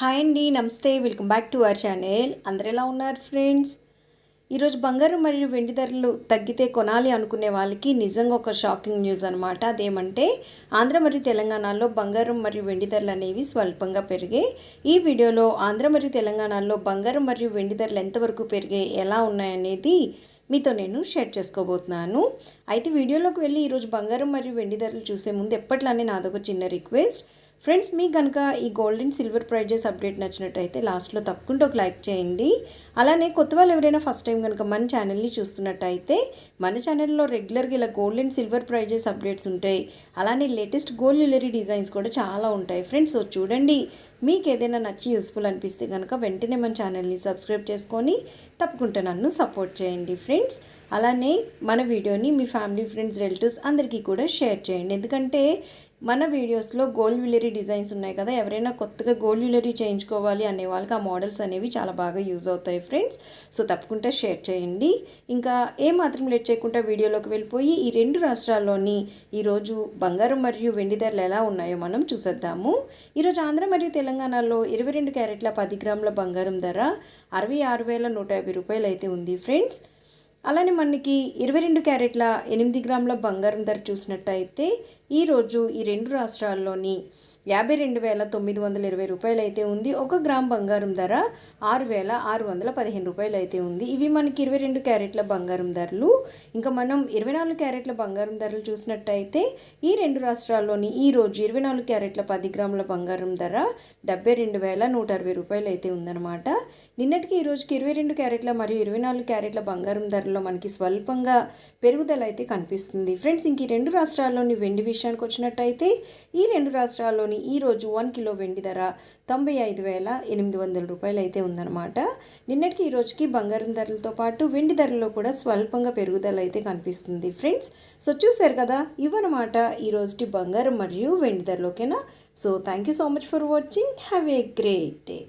Hi అండి నమస్తే. Welcome back to our channel. అందరు ఎలా ఉన్నారు ఫ్రెండ్స్? ఈరోజు బంగారం మరియు వెండి ధరలు తగ్గితే కొనాలి అనుకునే వాళ్ళకి నిజంగా ఒక షాకింగ్ న్యూస్ అనమాట అదేమంటే ఆంధ్ర మరియు తెలంగాణలో బంగారం మరియు వెండి ధరలు అనేవి స్వల్పంగా పెరిగాయి. ఈ వీడియోలో ఆంధ్ర మరియు తెలంగాణలో బంగారం మరియు వెండి ధరలు ఎంతవరకు పెరిగాయి ఎలా ఉన్నాయనేది మీతో నేను షేర్ చేసుకోబోతున్నాను. అయితే వీడియోలోకి వెళ్ళి ఈరోజు బంగారం మరియు వెండి ధరలు చూసే ముందు ఎప్పట్లానే నాదొక చిన్న రిక్వెస్ట్. ఫ్రెండ్స్ మీకు కనుక ఈ gold and silver prices update నచ్చినట్టయితే లాస్ట్లో తప్పకుండా ఒక లైక్ చేయండి. అలానే కొత్త వాళ్ళు ఎవరైనా ఫస్ట్ టైం కనుక మన ఛానల్ని చూస్తున్నట్టయితే మన ఛానల్లో రెగ్యులర్గా ఇలా gold and silver prices updates ఉంటాయి. అలానే లేటెస్ట్ గోల్డ్ జ్యువెలరీ డిజైన్స్ కూడా చాలా ఉంటాయి. ఫ్రెండ్స్ సో చూడండి. మీకు ఏదైనా నచ్చి యూస్ఫుల్ అనిపిస్తే కనుక వెంటనే మన ఛానల్ని సబ్స్క్రైబ్ చేసుకొని తప్పకుండా నన్ను సపోర్ట్ చేయండి. ఫ్రెండ్స్ అలానే మన వీడియోని మీ ఫ్యామిలీ ఫ్రెండ్స్ రిలేటివ్స్ అందరికీ కూడా షేర్ చేయండి. ఎందుకంటే మన వీడియోస్లో గోల్డ్ జ్యువెలరీ డిజైన్స్ ఉన్నాయి కదా ఎవరైనా కొత్తగా గోల్డ్ జ్యువెలరీ చేయించుకోవాలి అనే వాళ్ళకి ఆ మోడల్స్ అనేవి చాలా బాగా యూజ్ అవుతాయి ఫ్రెండ్స్. సో తప్పకుండా షేర్ చేయండి. ఇంకా ఏ మాత్రం లేట్ చేయకుండా వీడియోలోకి వెళ్ళిపోయి ఈ రెండు రాష్ట్రాల్లోని ఈరోజు బంగారం మరియు వెండి ధరలు ఎలా ఉన్నాయో మనం చూసేద్దాము. ఈరోజు ఆంధ్ర మరియు తెలంగాణలో ఇరవై రెండు క్యారెట్ల పది గ్రాముల బంగారం ధర అరవై ఆరు వేల నూట యాభై రూపాయలు అయితే ఉంది ఫ్రెండ్స్. అలానే మనకి ఇరవై రెండు క్యారెట్ల ఎనిమిది గ్రాముల బంగారం ధర చూసినట్టయితే ఈరోజు ఈ రెండు రాష్ట్రాల్లోని యాభై రెండు వేల తొమ్మిది వందల ఇరవై రూపాయలు అయితే ఉంది. ఒక గ్రామ్ బంగారం ధర ఆరు వేల ఆరు వందల పదిహేను రూపాయలు అయితే ఉంది. ఇవి మనకి ఇరవై రెండు క్యారెట్ల బంగారం ధరలు. ఇంకా మనం ఇరవై నాలుగు క్యారెట్ల బంగారం ధరలు చూసినట్టయితే ఈ రెండు రాష్ట్రాల్లోని ఈ రోజు ఇరవై నాలుగు క్యారెట్ల పది గ్రాముల బంగారం ధర డెబ్బై రెండు వేల నూట అరవై రూపాయలు అయితే ఉందన్నమాట. నిన్నటికి ఈ రోజుకి ఇరవై రెండు క్యారెట్ల మరియు ఇరవై నాలుగు క్యారెట్ల బంగారం ధరలో మనకి స్వల్పంగా పెరుగుదల అయితే కనిపిస్తుంది. ఫ్రెండ్స్ ఇంక ఈ రెండు రాష్ట్రాల్లోని వెండి విషయానికి వచ్చినట్టయితే ఈ రెండు రాష్ట్రాల్లోని ఈరోజు వన్ కిలో వెండి ధర తొంభై ఐదు వేల ఎనిమిది వందల రూపాయలు అయితే ఉందన్నమాట. నిన్నటికి ఈ రోజుకి బంగారం ధరలతో పాటు వెండి ధరలో కూడా స్వల్పంగా పెరుగుదల అయితే కనిపిస్తుంది ఫ్రెండ్స్. సో చూసారు కదా ఇవన్నమాట ఈ రోజుకి బంగారం మరియు వెండి ధరలోకేనా? So thank you so much for watching. Have a great day.